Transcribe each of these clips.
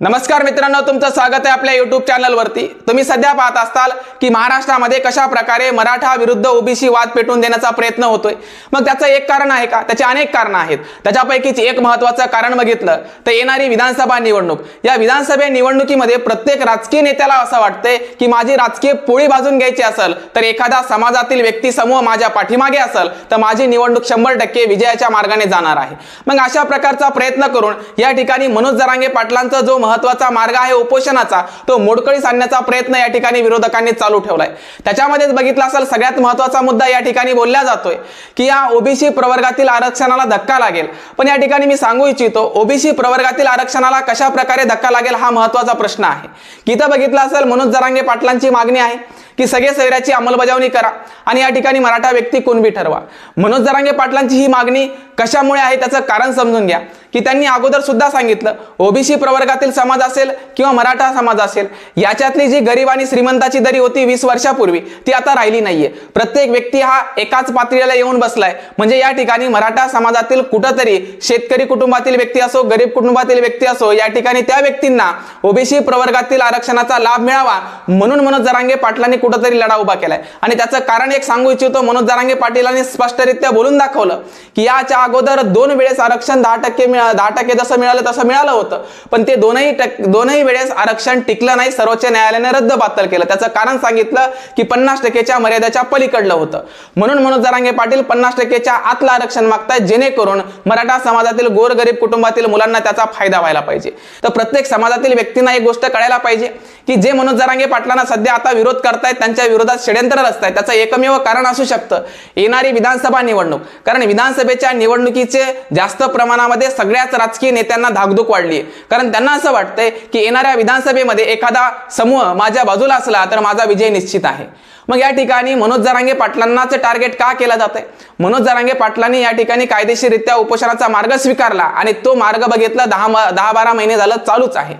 नमस्कार मित्रांनो तुमचं स्वागत आहे आपल्या युट्यूब चॅनलवरती तुम्ही सध्या पाहत असताल की महाराष्ट्रामध्ये कशा प्रकारे मराठा विरुद्ध ओबीसी वाद पेटवून देण्याचा प्रयत्न होतोय. मग त्याचं एक कारण आहे का? त्याचे अनेक कारणं आहेत. त्याच्यापैकीच एक महत्वाचं कारण बघितलं तर येणारी विधानसभा निवडणूक. या विधानसभा निवडणुकीमध्ये प्रत्येक राजकीय नेत्याला असं वाटतंय की माझी राजकीय पोळी भाजून घ्यायची असेल तर एखादा समाजातील व्यक्ती समूह माझ्या पाठीमागे असेल तर माझी निवडणूक शंभर टक्के विजयाच्या मार्गाने जाणार आहे. मग अशा प्रकारचा प्रयत्न करून या ठिकाणी मनोज जरांगे पाटलांचा जो महत्त्वाचा मार्ग आहे उपोषणाचा. तो मोडकळीस आणण्याचा प्रयत्न या ठिकाणी विरोधकांनी चालू ठेवलाय. त्याच्यामध्येच बघितला असेल सगळ्यात महत्त्वाचा मुद्दा या ठिकाणी बोलला जातोय की या ओबीसी प्रवर्गातील आरक्षणाला धक्का लागेल. पण या ठिकाणी मी सांगू इच्छितो ओबीसी प्रवर्गातील आरक्षणाला कशा प्रकारे धक्का लागेल हा महत्त्वाचा प्रश्न आहे. की इथं बघितलं असेल मनोज जरांगे पाटलांची मागणी आहे की सगळे सैराची अंमलबजावणी करा आणि या ठिकाणी मराठा व्यक्ती कोणबी ठरवा. मनोज जरांगे पाटलांची ही मागणी कशामुळे आहे त्याचं कारण समजून घ्या. की त्यांनी अगोदर सुद्धा सांगितलं ओबीसी प्रवर्गातील समाज असेल किंवा मराठा समाज असेल याच्यातली जी गरीब आणि श्रीमंताची दरी होती वीस वर्षापूर्वी ती आता राहिली नाहीये. प्रत्येक व्यक्ती हा एकाच पातळीला येऊन बसलाय. म्हणजे या ठिकाणी मराठा समाजातील कुठंतरी शेतकरी कुटुंबातील व्यक्ती असो गरीब कुटुंबातील व्यक्ती असो या ठिकाणी त्या व्यक्तींना ओबीसी प्रवर्गातील आरक्षणाचा लाभ मिळावा म्हणून मनोज जरांगे पाटलांनी कुठंतरी लढा उभा केलाय. आणि त्याचं कारण एक सांगू इच्छितो मनोज जरांगे पाटीलांनी स्पष्टरित्या बोलून दाखवलं की याच्या अगोदर दोन वेळेस आरक्षण दहा टक्के मिळा दहा टक्के जसं मिळालं तसं मिळालं होतं. पण ते दोनही दोनही वेळेस आरक्षण टिकलं नाही सर्वोच्च न्यायालयाने रद्द बातल केलं. त्याचं कारण सांगितलं की पन्नास टक्केच्या मर्यादेच्या पलीकडलं होतं. म्हणून मनोज जरांगे पाटील पन्नास टक्केच्या आतलं आरक्षण मागतायत जेणेकरून मराठा समाजातील गोरगरीब कुटुंबातील मुलांना त्याचा फायदा व्हायला पाहिजे. तर प्रत्येक समाजातील व्यक्तींना एक गोष्ट कळायला पाहिजे. की जे मनोज जरांगे पाटलांना सध्या आता विरोध करतायत त्यांच्या विरोधात षड्यंत्र रचतायत. त्याचं एकमेव कारण असू शकतं. येणारी विधानसभा निवडणूक. कारण विधानसभेच्या निवडणुकीचे जास्त प्रमाणामध्ये सगळ्याच राजकीय नेत्यांना धाकधूक वाढली आहे कारण त्यांना असं वाटतंय की येणाऱ्या विधानसभेमध्ये एखादा समूह माझ्या बाजूला असला तर माझा विजय निश्चित आहे. मग या ठिकाणी मनोज जरांगे पाटलांनाच टार्गेट का केलं जात आहे मनोज जरांगे पाटलांनी या ठिकाणी कायदेशीररित्या उपोषणाचा मार्ग स्वीकारला आणि तो मार्ग बघितला दहा दहा बारा महिने झालं चालूच आहे.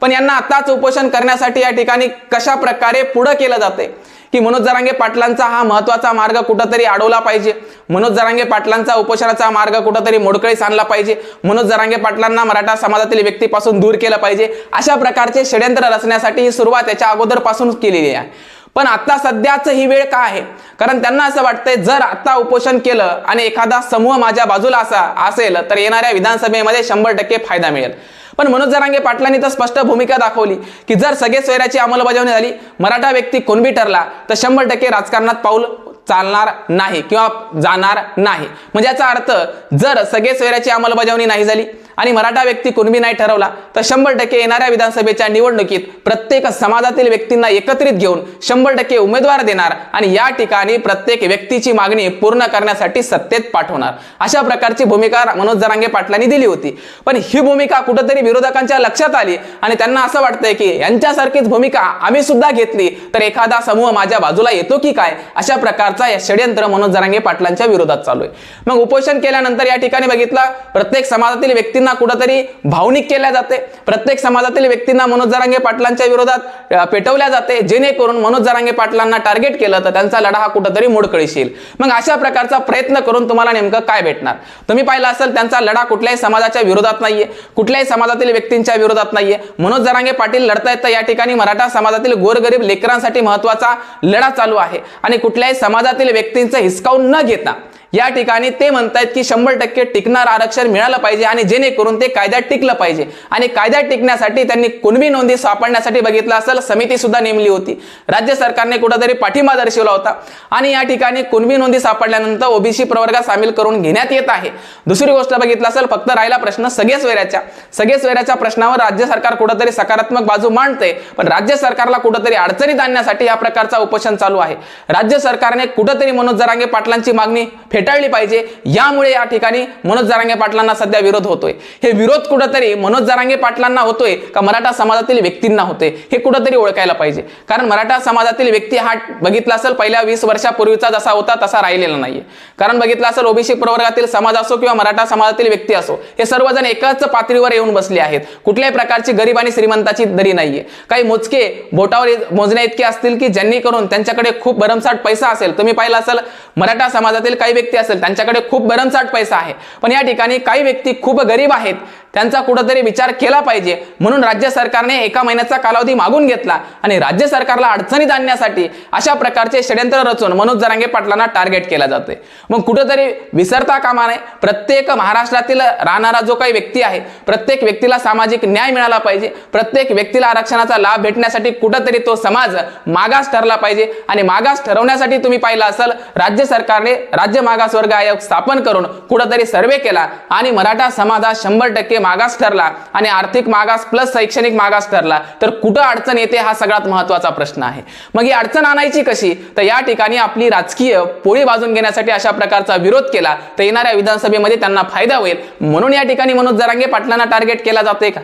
पण यांना आताच उपोषण करण्यासाठी या ठिकाणी कशा प्रकारे पुढं केलं जाते की मनोज जरांगे पाटलांचा हा महत्त्वाचा मार्ग कुठंतरी अडवला पाहिजे? मनोज जरांगे पाटलांचा उपोषणाचा मार्ग कुठंतरी मोडकळीस आणला पाहिजे? मनोज जरांगे पाटलांना मराठा समाजातील व्यक्तीपासून दूर केलं पाहिजे? अशा प्रकारचे षड्यंत्र रचण्यासाठी ही सुरुवात याच्या अगोदरपासून केलेली आहे. पण आता सध्याच ही वेळ का आहे? कारण त्यांना असं वाटतंय जर आता उपोषण केलं आणि एखादा समूह माझ्या बाजूला असा असेल तर येणाऱ्या विधानसभेमध्ये शंभर टक्के फायदा मिळेल. पण मनोज जरांगे पाटलांनी तर स्पष्ट भूमिका दाखवली की जर सगळे स्वैराची अंमलबजावणी झाली मराठा व्यक्ती कोणबी ठरला तर शंभर टक्के राजकारणात पाऊल चालणार नाही किंवा जाणार नाही. म्हणजे याचा अर्थ जर सगळे स्वैराची अंमलबजावणी नाही झाली आणि मराठा व्यक्ती कुणबी नाही ठरवला तर शंभर टक्के येणाऱ्या विधानसभेच्या निवडणुकीत प्रत्येक समाजातील व्यक्तींना एकत्रित घेऊन शंभर टक्के उमेदवार देणार आणि या ठिकाणी प्रत्येक व्यक्तीची मागणी पूर्ण करण्यासाठी सत्तेत पाठवणार. अशा प्रकारची भूमिका मनोज जरांगे पाटलांनी दिली होती. पण ही भूमिका कुठंतरी विरोधकांच्या लक्षात आली आणि त्यांना असं वाटतंय की यांच्यासारखीच भूमिका आम्ही सुद्धा घेतली तर एखादा समूह माझ्या बाजूला येतो की काय? अशा प्रकारचा या षड्यंत्र मनोज जरांगे पाटलांच्या विरोधात चालू आहे. मग उपोषण केल्यानंतर या ठिकाणी बघितलं प्रत्येक समाजातील व्यक्ती व्यक्तींना कुठंतरी भावनिक केल्या जाते. प्रत्येक समाजातील व्यक्तींना मनोज जरांगे पाटलांच्या विरोधात पेटवल्या जाते. जेणेकरून मनोज जरांगे पाटलांना टार्गेट केलं तर त्यांचा लढा हा कुठंतरी मोडकळीस येईल मग अशा प्रकारचा प्रयत्न करून तुम्हाला नेमकं काय भेटणार? तुम्ही पाहिलं असेल त्यांचा लढा कुठल्याही समाजाच्या विरोधात नाहीये कुठल्याही समाजातील व्यक्तींच्या विरोधात नाहीये. मनोज जरांगे पाटील लढतायत तर या ठिकाणी मराठा समाजातील गोरगरीब लेकरांसाठी महत्त्वाचा लढा चालू आहे. आणि कुठल्याही समाजातील व्यक्तींचं हिसकावून न घेता या ठिकाणी ते म्हणतायत की शंभर टक्के टिकणार आरक्षण मिळालं पाहिजे आणि जेणेकरून ते कायद्यात टिकलं पाहिजे. आणि कायद्यात टिकण्यासाठी त्यांनी कुणबी नोंदी सापडण्यासाठी बघितलं असेल समिती सुद्धा नेमली होती. राज्य सरकारने कुठंतरी पाठिंबा दर्शवला होता. आणि या ठिकाणी कुणबी नोंदी सापडल्यानंतर ओबीसी प्रवर्गात सामील करून घेण्यात येत आहे. दुसरी गोष्ट बघितलं असेल फक्त राहिला प्रश्न सगळेच वेऱ्याच्या. सगळेच वेऱ्याच्या प्रश्नावर राज्य सरकार कुठंतरी सकारात्मक बाजू मांडते पण राज्य सरकारला कुठंतरी अडचणीत आणण्यासाठी या प्रकारचा उपोषण चालू आहे. राज्य सरकारने कुठंतरी मनोज जरांगे पाटलांची मागणी फेटाळली पाहिजे. यामुळे या ठिकाणी मनोज जारांगे पाटलांना सध्या विरोध होतोय. हे विरोध कुठंतरी मनोज जारांगे पाटलांना होतोय का मराठा समाजातील व्यक्तींना होते हे कुठंतरी ओळखायला पाहिजे. कारण मराठा समाजातील व्यक्ती हा बघितला असेल पहिल्या वीस वर्षापूर्वीचा जसा होता तसा राहिलेला नाहीये. कारण बघितलं असेल ओबीसी प्रवर्गातील समाज असो किंवा मराठा समाजातील व्यक्ती असो हे सर्वजण एकाच पातळीवर येऊन बसले आहेत. कुठल्याही प्रकारची गरीब आणि श्रीमंताची दरी नाहीये. काही मोजके बोटावर मोजण्या इतके असतील की ज्यांनी करून त्यांच्याकडे खूप भरमसाठ पैसा असेल. तुम्ही पाहिलं असेल मराठा समाजातील काही व्यक्ती व्यक्ती असेल त्यांच्याकडे खूप भरमसाठ पैसा आहे. पण या ठिकाणी काही व्यक्ती खूप गरीब आहेत. त्यांचा कुठंतरी विचार केला पाहिजे. म्हणून राज्य सरकारने एका महिन्याचा कालावधी मागून घेतला आणि राज्य सरकारला अडचणीत आणण्यासाठी अशा प्रकारचे षडयंत्र रचून मनोज जरांगे पाटलांना टार्गेट केला जातोय. मग कुठंतरी विसरता कामा नये. प्रत्येक महाराष्ट्रातील राहणारा जो काही व्यक्ती आहे प्रत्येक व्यक्तीला सामाजिक न्याय मिळाला पाहिजे. प्रत्येक व्यक्तीला आरक्षणाचा लाभ भेटण्यासाठी कुठंतरी तो समाज मागास ठरला पाहिजे. आणि मागास ठरवण्यासाठी तुम्ही पाहिलं असाल राज्य सरकारने राज्य मागासवर्ग आयोग स्थापन करून कुठंतरी सर्वे केला आणि मराठा समाज हा शंभर टक्के मागास ठरला आणि आर्थिक मागास प्लस शैक्षणिक मागास ठरला तर कुठं अडचण येते हा सगळ्यात महत्त्वाचा प्रश्न आहे. मग ही अडचण आणायची कशी? तर या ठिकाणी आपली राजकीय पोळी बाजून घेण्यासाठी अशा प्रकारचा विरोध केला तर येणाऱ्या विधानसभेमध्ये त्यांना फायदा होईल. म्हणून या ठिकाणी मनोज जरांगे पाटलांना टार्गेट केला जातोय का?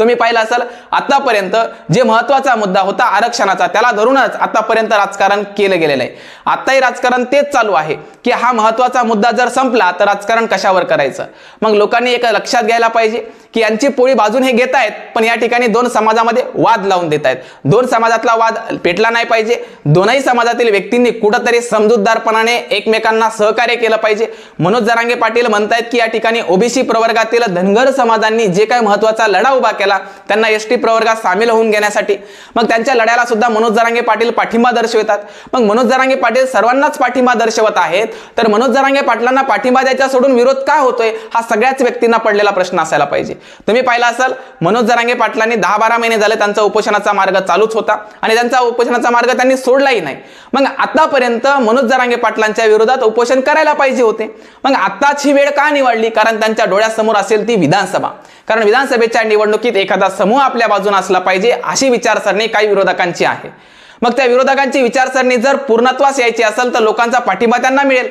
तुम्ही पाहिलं असाल आतापर्यंत जे महत्त्वाचा मुद्दा होता आरक्षणाचा त्याला धरूनच आतापर्यंत राजकारण केलं गेलेलं आहे. आताही राजकारण तेच चालू आहे की हा महत्त्वाचा मुद्दा जर संपला तर राजकारण कशावर करायचं? मग लोकांनी एक लक्षात घ्यायला पाहिजे की यांची पोळी बाजून हे घेत आहेत पण या ठिकाणी दोन समाजामध्ये वाद लावून देत आहेत. दोन समाजातला वाद पेटला नाही पाहिजे दोनही समाजातील व्यक्तींनी कुठंतरी समजूतदारपणाने एकमेकांना सहकार्य केलं पाहिजे. मनोज जरांगे पाटील म्हणतायत की या ठिकाणी ओबीसी प्रवर्गातील धनगर समाजांनी जे काही महत्त्वाचा लढा उभा केला त्यांना एस टी प्रवर्गात सामील होऊन घेण्यासाठी. मग त्यांच्या लढ्याला सुद्धा मनोज जरांगे पाटील पाठिंबा दर्शवतात. मग मनोज जरांगे पाटील सर्वांनाच पाठिंबा दर्शवत आहेत. तर मनोज जरांगे पाटलांना पाठिंबा द्यायचा सोडून विरोध का होतोय? हा सगळ्याच व्यक्तींना पडलेला प्रश्न असायला पाहिजे. तुम्ही पाहिला असाल मनोज जरांगे पाटलांनी दहा बारा महिने झाले त्यांचा उपोषणाचा मार्ग चालूच होता. आणि त्यांचा उपोषणाचा मार्ग त्यांनी सोडलाही नाही. मग आतापर्यंत मनोज जरांगे पाटलांच्या विरोधात उपोषण करायला पाहिजे होते. मग आताची वेळ का निवडली? कारण त्यांच्या डोळ्यासमोर असेल ती विधानसभा. कारण विधानसभेच्या निवडणुकीत एखादा समूह आपल्या बाजून असला पाहिजे अशी विचारसरणी काही विरोधकांची आहे. मग त्या विरोधकांची विचारसरणी जर पूर्णत्वास यायची असेल तर लोकांचा पाठिंबा त्यांना मिळेल.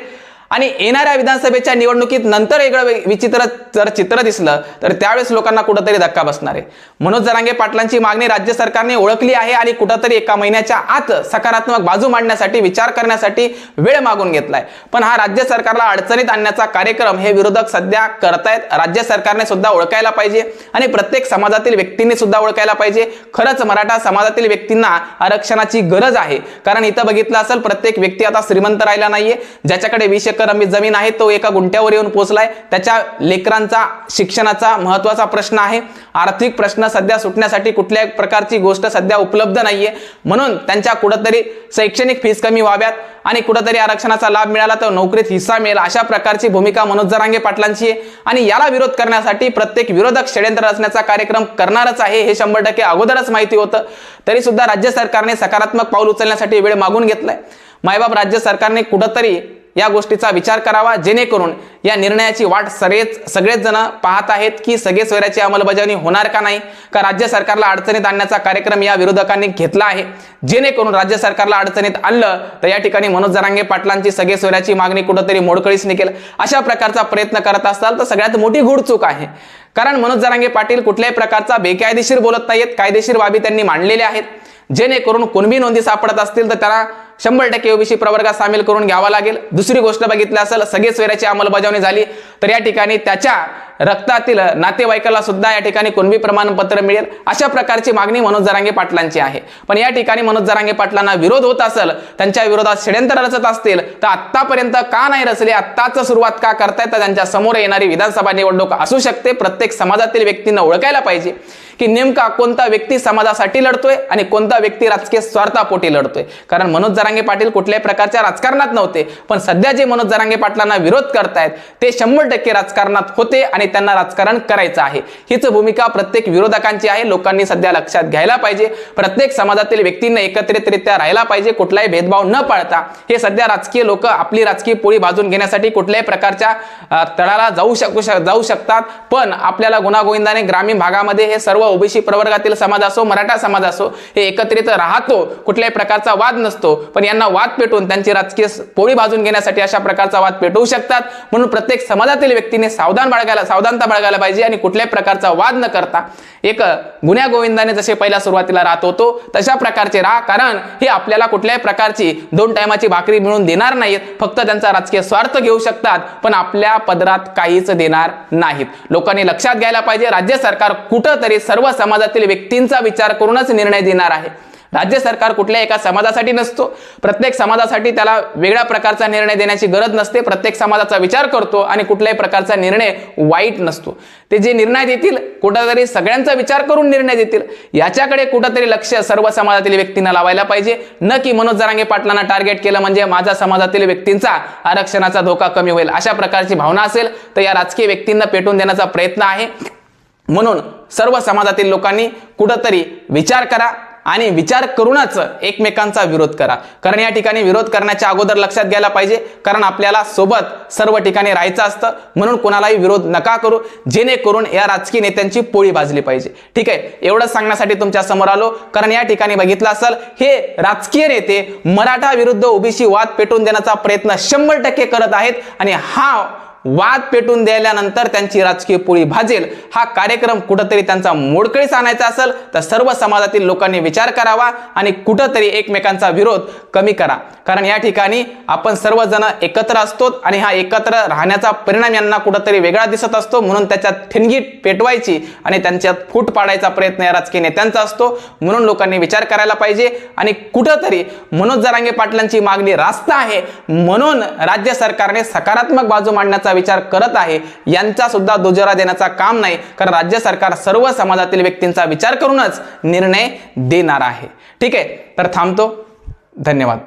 आणि येणाऱ्या विधानसभेच्या निवडणुकीत नंतर वेगळं विचित्र जर चित्र दिसलं तर त्यावेळेस लोकांना कुठंतरी धक्का बसणार आहे. मनोज जरांगे पाटलांची मागणी राज्य सरकारने ओळखली आहे आणि कुठंतरी एका महिन्याच्या आत सकारात्मक बाजू मांडण्यासाठी विचार करण्यासाठी वेळ मागून घेतलाय. पण हा राज्य सरकारला अडचणीत आणण्याचा कार्यक्रम हे विरोधक सध्या करतायत. राज्य सरकारने सुद्धा ओळखायला पाहिजे आणि प्रत्येक समाजातील व्यक्तींनी सुद्धा ओळखायला पाहिजे. खरंच मराठा समाजातील व्यक्तींना आरक्षणाची गरज आहे. कारण इथं बघितलं असेल प्रत्येक व्यक्ती आता श्रीमंत राहिला नाहीये. ज्याच्याकडे वीस एकर जमीन आहे तो एका गुंठ्यावर येऊन पोहोचलाय. त्याच्या लेकरांचा शिक्षणाचा महत्त्वाचा प्रश्न आहे. आर्थिक प्रश्न सध्या सुटण्यासाठी कुठल्याही प्रकारची गोष्ट सध्या उपलब्ध नाहीये. म्हणून त्यांच्या कुठंतरी शैक्षणिक फीस कमी व्हाव्यात आणि कुठंतरी आरक्षणाचा लाभ मिळाला तर नोकरीत हिस्सा मिळेल अशा प्रकारची भूमिका मनोज जरांगे पाटलांची आहे. आणि याला विरोध करण्यासाठी प्रत्येक विरोधक षडयंत्र रचण्याचा कार्यक्रम करणारच आहे हे शंभर टक्के अगोदरच माहिती होतं. तरी सुद्धा राज्य सरकारने सकारात्मक पाऊल उचलण्यासाठी वेळ मागून घेतलाय. मायबाप राज्य सरकारने कुठंतरी या गोष्टीचा विचार करावा जेणेकरून या निर्णयाची वाट सगळेच सगळेच जण पाहत आहेत की सगळे सोयऱ्याची अंमलबजावणी होणार का नाही? का राज्य सरकारला अडचणीत आणण्याचा कार्यक्रम या विरोधकांनी घेतला आहे? जेणेकरून राज्य सरकारला अडचणीत आणलं तर या ठिकाणी मनोज जरांगे पाटलांची सगळे सोयऱ्याची मागणी कुठंतरी मोडकळीस निघेल अशा प्रकारचा प्रयत्न करत असाल तर सगळ्यात मोठी गुडचूक आहे. कारण मनोज जरांगे पाटील कुठल्याही प्रकारचा बेकायदेशीर बोलत नाहीत कायदेशीर बाबी त्यांनी मांडलेल्या आहेत. जेणेकरून कुणबी नोंदी सापडत असतील तर त्याला शंभर टक्के ओबीसी प्रवर्गात सामील करून घ्यावा लागेल. दुसरी गोष्ट बघितली असेल सगळे सोयऱ्याची अंमलबजावणी झाली. तर या ठिकाणी त्याच्या रक्तातील नातेवाईकाला सुद्धा या ठिकाणी कुणबी प्रमाणपत्र मिळेल? अशा प्रकारची मागणी मनोज जरांगे पाटलांची आहे. पण या ठिकाणी मनोज जरांगे पाटलांना विरोध होत असेल त्यांच्या विरोधात षडयंत्र रचत असतील तर आत्तापर्यंत का नाही रचले? आत्ताच सुरुवात का करतायत? तर त्यांच्यासमोर येणारी विधानसभा निवडणूक असू शकते. प्रत्येक समाजातील व्यक्तींना ओळखायला पाहिजे की नेमका कोणता व्यक्ती समाजासाठी लढतोय आणि कोणता व्यक्ती राजकीय स्वार्थापोटी लढतोय. कारण मनोज जरांगे पाटील कुठल्याही प्रकारच्या राजकारणात नव्हते पण सध्या जे मनोज जरांगे पाटलांना विरोध करतायत ते शंभर टक्के राजकारणात होते आणि त्यांना राजकारण करायचं आहे. हीच भूमिका प्रत्येक विरोधकांची आहे. लोकांनी सध्या लक्षात घ्यायला पाहिजे. प्रत्येक समाजातील व्यक्तींना एकत्रितरित्या राहायला पाहिजे. कुठलाही भेदभाव न पाळता हे सध्या राजकीय लोक आपली राजकीय पोळी भाजून घेण्यासाठी कुठल्याही प्रकारच्या तळाला जाऊ शकू शक- जाऊ शकतात. पण आपल्याला गुणागोविंदाने ग्रामीण भागामध्ये हे सर्व ओबीसी प्रवर्गातील समाज असो मराठा समाज असो हे एकत्रित राहतो. कुठल्याही प्रकारचा वाद नसतो. पण यांना वाद पेटून त्यांची राजकीय पोळी भाजून घेण्यासाठी अशा प्रकारचा वाद पेटवू शकतात. म्हणून प्रत्येक समाजातील व्यक्तीने सावधान बाळगायला सावधानता बाळगायला पाहिजे आणि कुठल्याही प्रकारचा वाद न करता एक गुन्ह्या गोविंदाने जसे पहिल्या सुरुवातीला राहत होतो तशा प्रकारचे राहा कारण हे आपल्याला कुठल्याही प्रकारची दोन टायमाची भाकरी मिळून देणार नाहीत. फक्त त्यांचा राजकीय स्वार्थ घेऊ शकतात पण आपल्या पदरात काहीच देणार नाहीत. लोकांनी लक्षात घ्यायला पाहिजे राज्य सरकार कुठंतरी सर्व समाजातील व्यक्तींचा विचार करूनच निर्णय देणार आहे. राज्य सरकार कुठल्या एका समाजासाठी नसतो. प्रत्येक समाजासाठी त्याला वेगळ्या प्रकारचा निर्णय देण्याची गरज नसते. प्रत्येक समाजाचा विचार करतो आणि कुठल्याही प्रकारचा निर्णय वाईट नसतो. ते जे निर्णय देतील कुठंतरी सगळ्यांचा विचार करून निर्णय देतील याच्याकडे कुठंतरी लक्ष सर्व समाजातील व्यक्तींना लावायला पाहिजे. न की मनोज जरांगे पाटलांना टार्गेट केलं म्हणजे माझ्या समाजातील व्यक्तींचा आरक्षणाचा धोका कमी होईल. अशा प्रकारची भावना असेल तर या राजकीय व्यक्तींना पेटून देण्याचा प्रयत्न आहे. म्हणून सर्व समाजातील लोकांनी कुठंतरी विचार करा. आणि विचार करूनच एकमेकांचा विरोध करा. कारण या ठिकाणी विरोध करण्याच्या अगोदर लक्षात घ्यायला पाहिजे. कारण आपल्याला सोबत सर्व ठिकाणी राहायचं असतं. म्हणून कोणालाही विरोध नका करू. जेणेकरून या राजकीय नेत्यांची पोळी भाजली पाहिजे. ठीक आहे? एवढंच सांगण्यासाठी तुमच्यासमोर आलो. कारण या ठिकाणी बघितलं असेल हे राजकीय नेते मराठा विरुद्ध ओबीसी वाद पेटून देण्याचा प्रयत्न शंभर टक्के करत आहेत. आणि हा वाद पेटून द्यायल्यानंतर त्यांची राजकीय पोळी भाजेल. हा कार्यक्रम कुठंतरी त्यांचा मोडकळीस आणायचा असेल तर सर्व समाजातील लोकांनी विचार करावा आणि कुठंतरी एकमेकांचा विरोध कमी करा. कारण या ठिकाणी आपण सर्वजण एकत्र असतो आणि हा एकत्र राहण्याचा परिणाम यांना कुठंतरी वेगळा दिसत असतो म्हणून त्याच्यात ठिणगी पेटवायची आणि त्यांच्यात फूट पाडायचा प्रयत्न या राजकीय नेत्यांचा असतो. म्हणून लोकांनी विचार करायला पाहिजे आणि कुठंतरी मनोज जरांगे पाटलांची मागणी रास्त आहे. म्हणून राज्य सरकारने सकारात्मक बाजू मांडण्याचा विचार करत आहे. यांचा सुद्धा दुजोरा देण्याचा काम नाही. कारण राज्य सरकार सर्व समाजातील व्यक्तींचा विचार करूनच निर्णय देणार आहे. ठीक आहे? तर थांबतो. धन्यवाद.